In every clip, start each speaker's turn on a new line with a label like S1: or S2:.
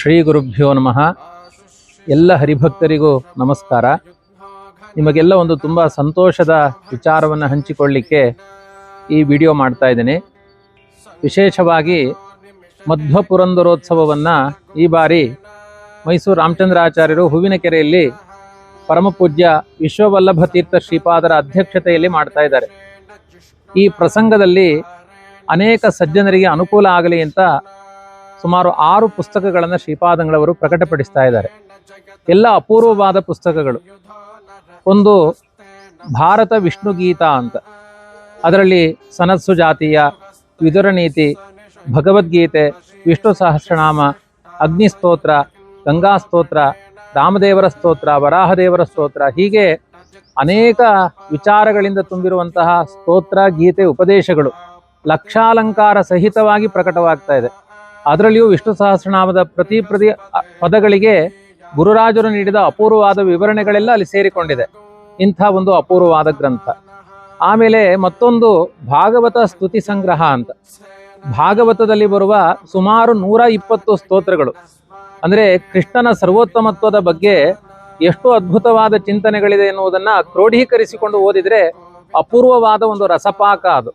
S1: ಶ್ರೀ ಗುರುಭ್ಯೋ ನಮಃ. ಎಲ್ಲ ಹರಿಭಕ್ತರಿಗೂ ನಮಸ್ಕಾರ. ನಿಮಗೆಲ್ಲ ಒಂದು ತುಂಬ ಸಂತೋಷದ ವಿಚಾರವನ್ನು ಹಂಚಿಕೊಳ್ಳಿಕ್ಕೆ ಈ ವಿಡಿಯೋ ಮಾಡ್ತಾ ಇದ್ದೀನಿ. ವಿಶೇಷವಾಗಿ ಮಧ್ವ ಪುರಂದರೋತ್ಸವವನ್ನು ಈ ಬಾರಿ ಮೈಸೂರು ರಾಮಚಂದ್ರಾಚಾರ್ಯರು ಹೂವಿನ ಕೆರೆಯಲ್ಲಿ ಪರಮಪೂಜ್ಯ ವಿಶ್ವವಲ್ಲಭ ತೀರ್ಥ ಶ್ರೀಪಾದರ ಅಧ್ಯಕ್ಷತೆಯಲ್ಲಿ ಮಾಡ್ತಾ ಇದ್ದಾರೆ. ಈ ಪ್ರಸಂಗದಲ್ಲಿ ಅನೇಕ ಸಜ್ಜನರಿಗೆ ಅನುಕೂಲ ಆಗಲಿ ಅಂತ ಸುಮಾರು ಆರು ಪುಸ್ತಕಗಳನ್ನು ಶ್ರೀಪಾದಂಗಳವರು ಪ್ರಕಟಪಡಿಸ್ತಾ ಇದ್ದಾರೆ. ಎಲ್ಲ ಅಪೂರ್ವವಾದ ಪುಸ್ತಕಗಳು. ಒಂದು ಭಾರತ ವಿಷ್ಣು ಗೀತಾ ಅಂತ. ಅದರಲ್ಲಿ ಸನಸ್ಸು ಜಾತಿಯ, ವಿದುರ ನೀತಿ, ಭಗವದ್ಗೀತೆ, ವಿಷ್ಣು ಸಹಸ್ರನಾಮ ಅಗ್ನಿಸ್ತೋತ್ರ ಗಂಗಾ ಸ್ತೋತ್ರ, ರಾಮದೇವರ ಸ್ತೋತ್ರ, ವರಾಹದೇವರ ಸ್ತೋತ್ರ, ಹೀಗೆ ಅನೇಕ ವಿಚಾರಗಳಿಂದ ತುಂಬಿರುವಂತಹ ಸ್ತೋತ್ರ, ಗೀತೆ, ಉಪದೇಶಗಳು ಲಕ್ಷಾಲಂಕಾರ ಸಹಿತವಾಗಿ ಪ್ರಕಟವಾಗ್ತಾ ಇದೆ. ಅದರಲ್ಲಿಯೂ ವಿಷ್ಣು ಸಹಸ್ರನಾಮದ ಪ್ರತಿ ಪ್ರತಿ ಪದಗಳಿಗೆ ಗುರುರಾಜರು ನೀಡಿದ ಅಪೂರ್ವವಾದ ವಿವರಣೆಗಳೆಲ್ಲ ಅಲ್ಲಿ ಸೇರಿಕೊಂಡಿದೆ. ಇಂಥ ಒಂದು ಅಪೂರ್ವವಾದ ಗ್ರಂಥ. ಆಮೇಲೆ ಮತ್ತೊಂದು ಭಾಗವತ ಸ್ತುತಿ ಸಂಗ್ರಹ ಅಂತ. ಭಾಗವತದಲ್ಲಿ ಬರುವ ಸುಮಾರು ನೂರ ಇಪ್ಪತ್ತು ಸ್ತೋತ್ರಗಳು. ಅಂದರೆ ಕೃಷ್ಣನ ಸರ್ವೋತ್ತಮತ್ವದ ಬಗ್ಗೆ ಎಷ್ಟು ಅದ್ಭುತವಾದ ಚಿಂತನೆಗಳಿದೆ ಎನ್ನುವುದನ್ನು ಕ್ರೋಢೀಕರಿಸಿಕೊಂಡು ಓದಿದರೆ ಅಪೂರ್ವವಾದ ಒಂದು ರಸಪಾಕ ಅದು.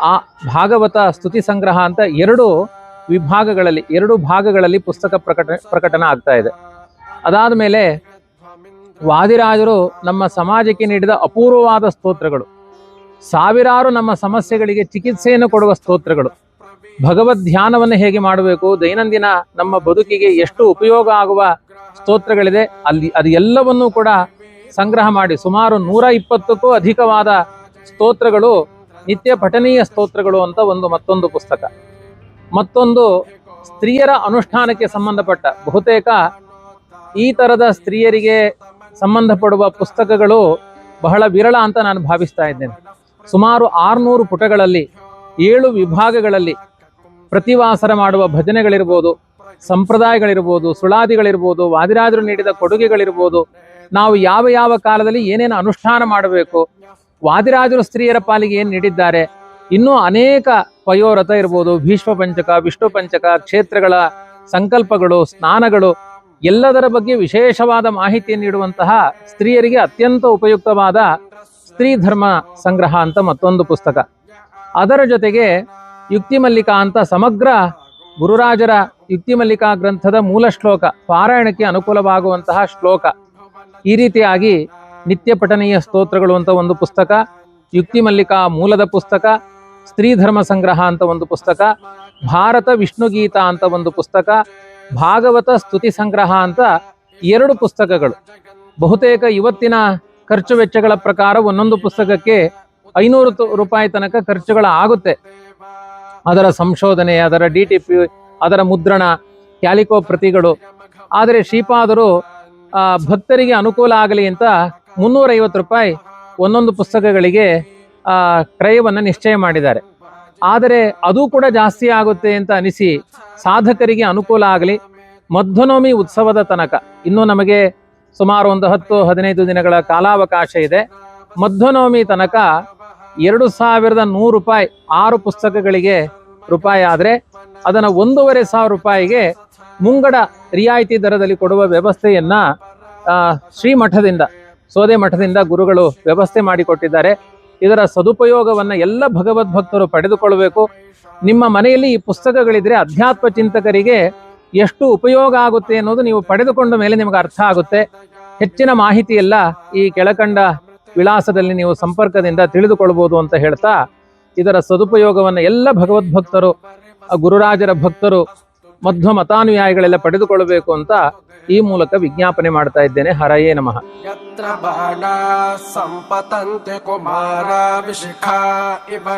S1: ಆ ಭಾಗವತ ಸ್ತುತಿ ಸಂಗ್ರಹ ಅಂತ ಎರಡು ವಿಭಾಗಗಳಲ್ಲಿ, ಎರಡು ಭಾಗಗಳಲ್ಲಿ ಪುಸ್ತಕ ಪ್ರಕಟ, ಪ್ರಕಟನ ಆಗ್ತಾ ಇದೆ. ಅದಾದ ಮೇಲೆ ವಾದಿರಾಜರು ನಮ್ಮ ಸಮಾಜಕ್ಕೆ ನೀಡಿದ ಅಪೂರ್ವವಾದ ಸ್ತೋತ್ರಗಳು. ಸಾವಿರಾರು ನಮ್ಮ ಸಮಸ್ಯೆಗಳಿಗೆ ಚಿಕಿತ್ಸೆಯನ್ನು ಕೊಡುವ ಸ್ತೋತ್ರಗಳು. ಭಗವದ್ ಧ್ಯಾನವನ್ನು ಹೇಗೆ ಮಾಡಬೇಕು, ದೈನಂದಿನ ನಮ್ಮ ಬದುಕಿಗೆ ಎಷ್ಟು ಉಪಯೋಗ ಆಗುವ ಸ್ತೋತ್ರಗಳಿದೆ, ಅಲ್ಲಿ, ಅದು ಎಲ್ಲವನ್ನೂ ಕೂಡ ಸಂಗ್ರಹ ಮಾಡಿ, ಸುಮಾರು ನೂರ ಇಪ್ಪತ್ತಕ್ಕೂ ಅಧಿಕವಾದ ಸ್ತೋತ್ರಗಳು, ನಿತ್ಯ ಪಠನೀಯ ಸ್ತೋತ್ರಗಳು ಅಂತ ಒಂದು ಮತ್ತೊಂದು ಪುಸ್ತಕ. ಮತ್ತೊಂದು ಸ್ತ್ರೀಯರ ಅನುಷ್ಠಾನಕ್ಕೆ ಸಂಬಂಧಪಟ್ಟ. ಬಹುತೇಕ ಈ ತರದ ಸ್ತ್ರೀಯರಿಗೆ ಸಂಬಂಧಪಡುವ ಪುಸ್ತಕಗಳು ಬಹಳ ವಿರಳ ಅಂತ ನಾನು ಭಾವಿಸ್ತಾ ಇದ್ದೇನೆ. ಸುಮಾರು ಆರುನೂರು ಪುಟಗಳಲ್ಲಿ, ಏಳು ವಿಭಾಗಗಳಲ್ಲಿ ಪ್ರತಿವಾಸರ ಮಾಡುವ ಭಜನೆಗಳಿರ್ಬೋದು, ಸಂಪ್ರದಾಯಗಳಿರ್ಬೋದು, ಸುಳಾದಿಗಳಿರ್ಬೋದು, ವಾದಿರಾಜರು ನೀಡಿದ ಕೊಡುಗೆಗಳಿರ್ಬೋದು, ನಾವು ಯಾವ ಯಾವ ಕಾಲದಲ್ಲಿ ಏನೇನು ಅನುಷ್ಠಾನ ಮಾಡಬೇಕು, ವಾದಿರಾಜರು ಸ್ತ್ರೀಯರ ಪಾಲಿಗೆ ಏನು ನೀಡಿದ್ದಾರೆ ಇನ್ನೂ ಅನೇಕ ಪಯೋರಥ ಇರ್ಬೋದು. ಭೀಷ್ಮ ಪಂಚಕ ವಿಷ್ಣು ಪಂಚಕ ಕ್ಷೇತ್ರಗಳ ಸಂಕಲ್ಪಗಳು, ಸ್ನಾನಗಳು, ಎಲ್ಲದರ ಬಗ್ಗೆ ವಿಶೇಷವಾದ ಮಾಹಿತಿ ನೀಡುವಂತಹ ಸ್ತ್ರೀಯರಿಗೆ ಅತ್ಯಂತ ಉಪಯುಕ್ತವಾದ ಸ್ತ್ರೀ ಧರ್ಮ ಸಂಗ್ರಹ ಅಂತ ಮತ್ತೊಂದು ಪುಸ್ತಕ. ಅದರ ಜೊತೆಗೆ ಯುಕ್ತಿ ಮಲ್ಲಿಕಾ ಅಂತ ಸಮಗ್ರ ಗುರುರಾಜರ ಯುಕ್ತಿ ಮಲ್ಲಿಕಾ ಗ್ರಂಥದ ಮೂಲ ಶ್ಲೋಕ, ಪಾರಾಯಣಕ್ಕೆ ಅನುಕೂಲವಾಗುವಂತಹ ಶ್ಲೋಕ. ಈ ರೀತಿಯಾಗಿ ನಿತ್ಯ ಪಠನೀಯ ಸ್ತೋತ್ರಗಳು ಅಂತ ಒಂದು ಪುಸ್ತಕ ಯುಕ್ತಿ ಮಲ್ಲಿಕಾ ಮೂಲದ ಪುಸ್ತಕ ಸ್ತ್ರೀ ಧರ್ಮ ಸಂಗ್ರಹ ಅಂತ ಒಂದು ಪುಸ್ತಕ, ಭಾರತ ವಿಷ್ಣು ಗೀತಾ ಅಂತ ಒಂದು ಪುಸ್ತಕ, ಭಾಗವತ ಸ್ತುತಿ ಸಂಗ್ರಹ ಅಂತ ಎರಡು ಪುಸ್ತಕಗಳು. ಬಹುತೇಕ ಇವತ್ತಿನ ಖರ್ಚು ವೆಚ್ಚಗಳ ಪ್ರಕಾರ ಒಂದೊಂದು ಪುಸ್ತಕಕ್ಕೆ ಐನೂರು ರೂಪಾಯಿ ತನಕ ಖರ್ಚುಗಳ ಆಗುತ್ತೆ. ಅದರ ಸಂಶೋಧನೆ, ಅದರ ಡಿ ಟಿ ಪಿ, ಅದರ ಮುದ್ರಣ, ಕ್ಯಾಲಿಕೋ ಪ್ರತಿಗಳು. ಆದರೆ ಶ್ರೀಪಾದರು ಭಕ್ತರಿಗೆ ಅನುಕೂಲ ಆಗಲಿ ಅಂತ ಮುನ್ನೂರೈವತ್ತು ರೂಪಾಯಿ ಒಂದೊಂದು ಪುಸ್ತಕಗಳಿಗೆ ಕ್ರಯವನ್ನು ನಿಶ್ಚಯ ಮಾಡಿದ್ದಾರೆ. ಆದರೆ ಅದು ಕೂಡ ಜಾಸ್ತಿ ಆಗುತ್ತೆ ಅಂತ ಅನಿಸಿ ಸಾಧಕರಿಗೆ ಅನುಕೂಲ ಆಗಲಿ. ಮಧ್ವನವಮಿ ಉತ್ಸವದ ತನಕ. ಇನ್ನೂ ನಮಗೆ ಸುಮಾರು ಒಂದು ಹತ್ತು, ಹದಿನೈದು ದಿನಗಳ ಕಾಲಾವಕಾಶ ಇದೆ. ಮಧ್ವನವಮಿ ತನಕ ಎರಡು ಸಾವಿರದ ನೂರು ರೂಪಾಯಿ ಆರು ಪುಸ್ತಕಗಳಿಗೆ ರೂಪಾಯಿ ಆದರೆ ಅದನ್ನು ಒಂದೂವರೆ ಸಾವಿರ ರೂಪಾಯಿಗೆ ಮುಂಗಡ ರಿಯಾಯಿತಿ ದರದಲ್ಲಿ ಕೊಡುವ ವ್ಯವಸ್ಥೆಯನ್ನ ಶ್ರೀಮಠದಿಂದ, ಸೋದೆ ಮಠದಿಂದ ಗುರುಗಳು ವ್ಯವಸ್ಥೆ ಮಾಡಿಕೊಟ್ಟಿದ್ದಾರೆ. ಇದರ ಸದುಪಯೋಗವನ್ನ ಎಲ್ಲ ಭಗವದ್ಭಕ್ತರು ಪಡೆದುಕೊಳ್ಳಬೇಕು. ನಿಮ್ಮ ಮನೆಯಲ್ಲಿ ಈ ಪುಸ್ತಕಗಳಿದ್ರೆ ಅಧ್ಯಾತ್ಮ ಚಿಂತಕರಿಗೆ ಎಷ್ಟು ಉಪಯೋಗ ಆಗುತ್ತೆ ಅನ್ನೋದು ನೀವು ಪಡೆದುಕೊಂಡ ಮೇಲೆ ನಿಮಗೆ ಅರ್ಥ ಆಗುತ್ತೆ. ಹೆಚ್ಚಿನ ಮಾಹಿತಿ ಎಲ್ಲ ಈ ಕೆಳಕಂಡ ವಿಳಾಸದಲ್ಲಿ ನೀವು ಸಂಪರ್ಕದಿಂದ ತಿಳಿದುಕೊಳ್ಬೋದು ಅಂತ ಹೇಳ್ತಾ, ಇದರ ಸದುಪಯೋಗವನ್ನು ಎಲ್ಲ ಭಗವದ್ಭಕ್ತರು ಗುರುರಾಜರ ಭಕ್ತರು ಮಧ್ವ ಮತಾನುಯಾಯಿಗಳೆಲ್ಲ ಪಡೆದುಕೊಳ್ಳಬೇಕು ಅಂತ ಈ ಮೂಲಕ ವಿಜ್ಞಾಪನೆ ಮಾಡ್ತಾ ಇದ್ದೇನೆ. ಹರಯೇ ನಮಃ.
S2: ಯತ್ರ ಬಾಣ ಸಂಪತಂತೆ ಕುಮಾರ ಇವ.